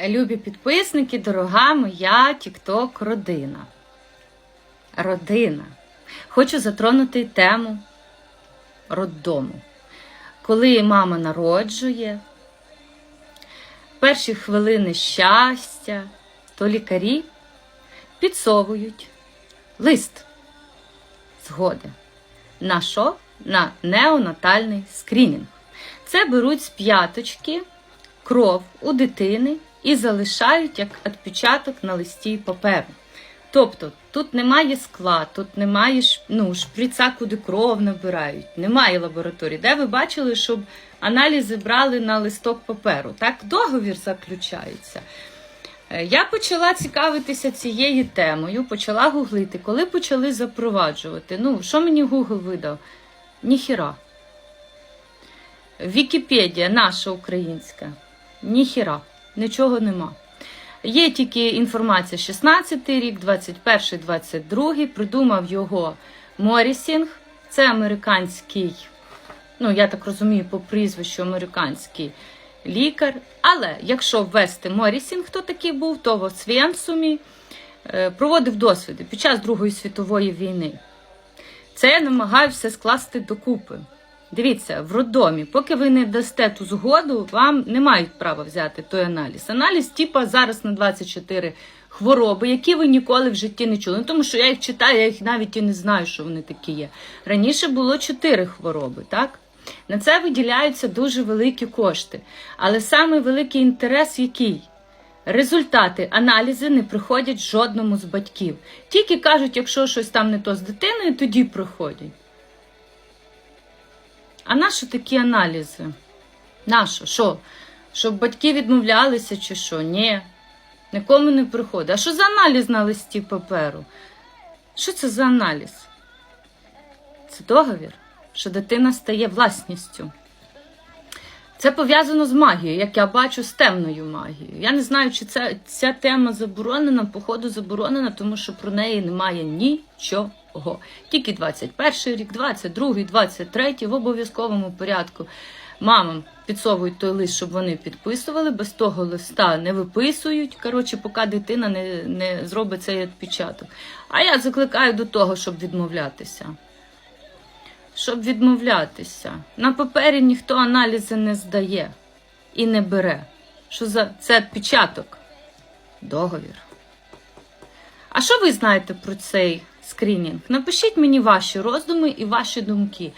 Любі підписники, дорога моя Тікток родина. Родина. Хочу затронути тему роддому. Коли мама народжує, перші хвилини щастя, то лікарі підсовують лист згоди. На що? На неонатальний скринінг. Це беруть з п'яточки кров у дитини і залишають як відпечаток на листі паперу. Тобто тут немає скла, тут немає ну, шприца, куди кров набирають, немає лабораторії. Де ви бачили, щоб аналізи брали на листок паперу? Так договір заключається. Е, Я почала цікавитися цією темою, почала гуглити. Коли почали запроваджувати, ну, що мені Google видав? Ніхіра. Вікіпедія наша українська. Ніхіра, нічого нема. Є тільки інформація 16 рік, 21, 22, придумав його Морісінг. Це американський, ну я так розумію, по прізвищу американський лікар. Але якщо ввести Морісінг, хто такий був, то в Освенцумі е, проводив досвіди під час Другої світової війни. Це я намагаю все скласти докупи. Дивіться, в роддомі, поки ви не дасте ту згоду, вам не мають права взяти той аналіз. Аналіз, типа зараз на 24 хвороби, які ви ніколи в житті не чули. Ну, тому що я їх читаю, я їх навіть і не знаю, що вони такі є. Раніше було 4 хвороби, так? На це виділяються дуже великі кошти. Але саме великий інтерес який? Результати аналізи не приходять жодному з батьків. Тільки кажуть, якщо щось там не то з дитиною, тоді приходять. А нащо такі аналізи? Нащо? Що? Щоб батьки відмовлялися чи що? Ні. Нікому не приходить. А що за аналіз на листі паперу? Що це за аналіз? Це договір, що дитина стає власністю. Це пов'язано з магією, як я бачу, з темною магією. Я не знаю, чи це, ця тема заборонена, походу заборонена, тому що про неї немає нічого. Тільки 21 рік, 22, 23 в обов'язковому порядку. Мамам підсовують той лист, щоб вони підписували, без того листа не виписують. Коротше, поки дитина не, не зробить цей відпечаток. А я закликаю до того, щоб відмовлятися щоб відмовлятися. На папері ніхто аналізи не здає і не бере. Що за це відпечаток? Договір. А що ви знаєте про цей скринінг? Напишіть мені ваші роздуми і ваші думки.